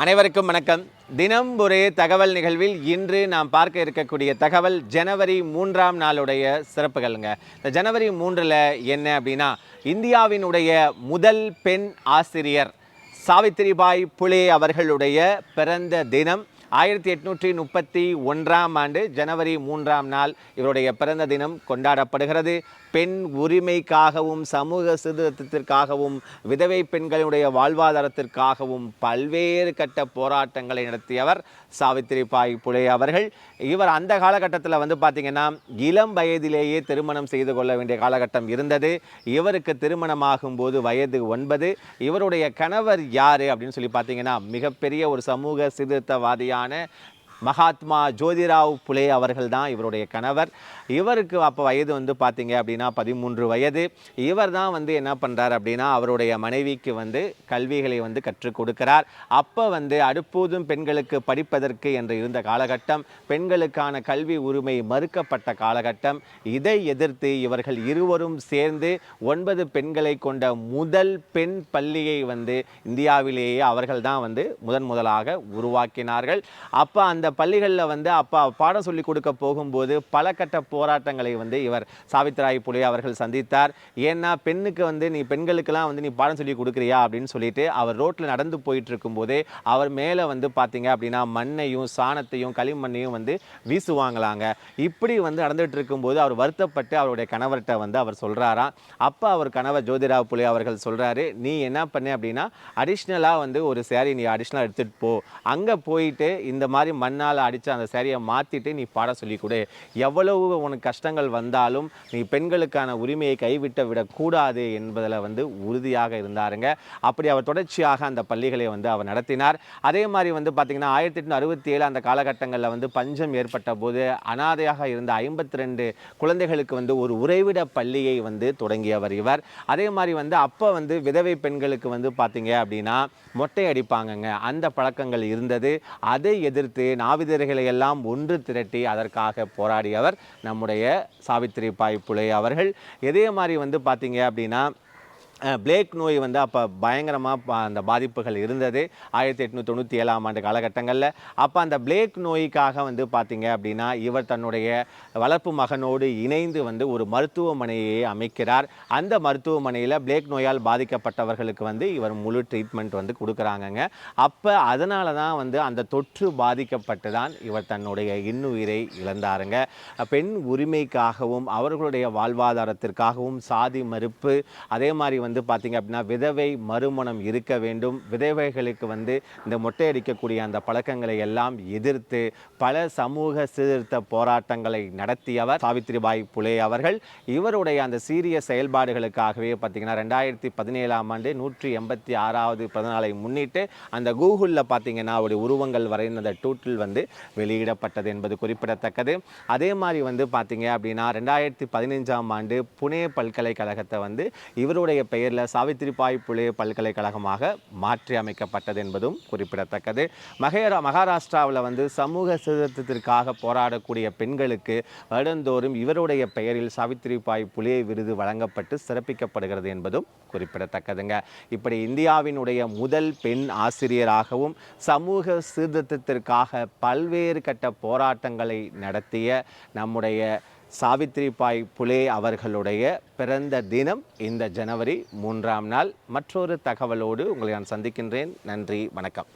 அனைவருக்கும் வணக்கம். தினம் ஒரே தகவல் நிகழ்வில் இன்று நாம் பார்க்க இருக்கக்கூடிய தகவல் ஜனவரி மூன்றாம் நாளுடைய சிறப்புகள்ங்க. இந்த ஜனவரி மூன்றில் என்ன அப்படின்னா இந்தியாவினுடைய முதல் பெண் ஆசிரியர் சாவித்திரிபாய் புலே அவர்களுடைய பிறந்த தினம். ஆயிரத்தி எட்நூற்றி முப்பத்தி ஒன்றாம் ஆண்டு ஜனவரி மூன்றாம் நாள் இவருடைய பிறந்த தினம் கொண்டாடப்படுகிறது. பெண் உரிமைக்காகவும் சமூக சீர்திருத்தத்திற்காகவும் விதவை பெண்களுடைய வாழ்வாதாரத்திற்காகவும் பல்வேறு கட்ட போராட்டங்களை நடத்தியவர் சாவித்திரி பாய் புலே அவர்கள். இவர் அந்த காலகட்டத்தில் வந்து பார்த்திங்கன்னா இளம் வயதிலேயே திருமணம் செய்து கொள்ள வேண்டிய காலகட்டம் இருந்தது. இவருக்கு திருமணமாகும் போது வயது ஒன்பது. இவருடைய கணவர் யார் அப்படின்னு சொல்லி பார்த்தீங்கன்னா மிகப்பெரிய ஒரு சமூக சீர்திருத்தவாதியான சம்பந்தமான மகாத்மா ஜோதிராவ் புலே அவர்கள் தான் இவருடைய கணவர். இவருக்கு அப்போ வயது வந்து பார்த்தீங்க அப்படின்னா பதிமூன்று வயது. இவர் தான் வந்து என்ன பண்ணுறார் அப்படின்னா அவருடைய மனைவிக்கு வந்து கல்விகளை வந்து கற்றுக் கொடுக்கிறார். அப்போ வந்து அடுப்பூதும் பெண்களுக்கு படிப்பதற்கு என்று இருந்த காலகட்டம் பெண்களுக்கான கல்வி உரிமை மறுக்கப்பட்ட காலகட்டம். இதை எதிர்த்து இவர்கள் இருவரும் சேர்ந்து ஒன்பது பெண்களை கொண்ட முதல் பெண் பள்ளியை வந்து இந்தியாவிலேயே அவர்கள் தான் வந்து முதன் முதலாக உருவாக்கினார்கள். அப்போ அந்த பள்ளிகளில் வந்து அப்பா பாடம் சொல்லிக் கொடுக்க போகும்போது பல கட்ட போராட்டங்களை வந்து இவர் சாவித்ராய் புலே அவர்கள் சந்தித்தார். ஏன்னா பெண்ணுக்கு வந்து நீ பெண்களுக்கெல்லாம் வந்து நீ பாடம் சொல்லி கொடுக்குறியா அப்படின்னு சொல்லிட்டு அவர் ரோட்டில் நடந்து போயிட்டு இருக்கும்போதே அவர் மேலே வந்து பார்த்தீங்க அப்படின்னா மண்ணையும் சாணத்தையும் களிமண்ணையும் வந்து வீசுவாங்களாங்க. இப்படி வந்து நடந்துகிட்டு இருக்கும்போது அவர் வருத்தப்பட்டு அவருடைய கணவர்கிட்ட வந்து அவர் சொல்கிறாராம் அப்போ அவர் கணவர் ஜோதிராவ் புலே அவர்கள் சொல்கிறாரு நீ என்ன பண்ண அப்படின்னா அடிஷ்னலாக வந்து ஒரு சேரீ நீ அடிஷ்னலாக எடுத்துகிட்டு போ. அங்கே போயிட்டு இந்த மாதிரி பின்னால் அடித்து அந்த சேரீயை மாற்றிட்டு நீ பாட சொல்லிக்கொடு. எவ்வளவு உனக்கு கஷ்டங்கள் வந்தாலும் நீ பெண்களுக்கான உரிமையை கைவிட்டு விடக்கூடாது என்பதில் வந்து உறுதியாக இருந்தாருங்க. அப்படி அவர் தொடர்ச்சியாக அந்த பள்ளிகளை வந்து அவர் நடத்தினார். அதே மாதிரி வந்து பார்த்திங்கன்னா ஆயிரத்தி எட்நூற்றி அறுபத்தி ஏழு அந்த காலகட்டங்களில் வந்து பஞ்சம் ஏற்பட்ட போது அனாதையாக இருந்த ஐம்பத்தி ரெண்டு குழந்தைகளுக்கு வந்து ஒரு உறைவிட பள்ளியை வந்து தொடங்கியவர் இவர். அதே மாதிரி வந்து அப்போ வந்து விதவை பெண்களுக்கு வந்து பார்த்தீங்க அப்படின்னா மொட்டை அடிப்பாங்கங்க. அந்த பழக்கங்கள் இருந்தது. அதை எதிர்த்து நான் நாவிதர்களை எல்லாம் ஒன்று திரட்டி அதற்காக போராடியவர் நம்முடைய சாவித்திரி பாய் புலே அவர்கள். இதே மாதிரி வந்து பார்த்தீங்க அப்படின்னா பிளேக் நோய் வந்து அப்போ பயங்கரமாக அந்த பாதிப்புகள் இருந்தது. ஆயிரத்தி எட்நூற்றி தொண்ணூற்றி ஏழாம் ஆண்டு காலகட்டங்களில். அப்போ அந்த பிளேக் நோய்க்காக வந்து பார்த்திங்க அப்படின்னா இவர் தன்னுடைய வளர்ப்பு மகனோடு இணைந்து வந்து ஒரு மருத்துவமனையை அமைக்கிறார். அந்த மருத்துவமனையில் பிளேக் நோயால் பாதிக்கப்பட்டவர்களுக்கு வந்து இவர் முழு ட்ரீட்மெண்ட் வந்து கொடுக்குறாங்கங்க. அப்போ அதனால தான் வந்து அந்த தொற்று பாதிக்கப்பட்டு தான் இவர் தன்னுடைய இன்னுயிரை இழந்தாருங்க. பெண் உரிமைக்காகவும் அவர்களுடைய வாழ்வாதாரத்திற்காகவும் சாதி மறுப்பு அதே மாதிரி வந்து வந்து பார்த்திங்க அப்படின்னா விதவை மறுமணம் இருக்க வேண்டும். விதவைகளுக்கு வந்து இந்த மொட்டை அடிக்கக்கூடிய அந்த பழக்கங்களை எல்லாம் எதிர்த்து பல சமூக சீர்திருத்த போராட்டங்களை நடத்தியவர் சாவித்திரிபாய் புலே அவர்கள். இவருடைய அந்த சீரிய செயல்பாடுகளுக்காகவே பார்த்திங்கன்னா ரெண்டாயிரத்தி பதினேழாம் ஆண்டு நூற்றி எண்பத்தி ஆறாவது பிறந்தநாளை முன்னிட்டு அந்த கூகுளில் பார்த்தீங்கன்னா அவருடைய உருவங்கள் வரைந்த அந்த டூட்டில் வந்து வெளியிடப்பட்டது என்பது குறிப்பிடத்தக்கது. அதே மாதிரி வந்து பார்த்தீங்க அப்படின்னா ரெண்டாயிரத்தி பதினைஞ்சாம் ஆண்டு புனே பல்கலைக்கழகத்தை வந்து இவருடைய பெயரில் சாவித்திரிபாய் புலே பல்கலைக்கழகமாக மாற்றி அமைக்கப்பட்டது என்பதும் குறிப்பிடத்தக்கது. மகேரா மகாராஷ்டிராவில் வந்து சமூக சீர்திருத்தத்திற்காக போராடக்கூடிய பெண்களுக்கு வருடந்தோறும் இவருடைய பெயரில் சாவித்திரிபாய் புலே விருது வழங்கப்பட்டு சிறப்பிக்கப்படுகிறது என்பதும் குறிப்பிடத்தக்கதுங்க. இப்படி இந்தியாவினுடைய முதல் பெண் ஆசிரியராகவும் சமூக சீர்திருத்தத்திற்காக பல்வேறு கட்ட போராட்டங்களை நடத்திய நம்முடைய சாவித்ரிபாய் புலே அவர்களுடைய பிறந்த தினம் இந்த ஜனவரி மூன்றாம் நாள். மற்றொரு தகவலோடு உங்களை நான் சந்திக்கின்றேன். நன்றி வணக்கம்.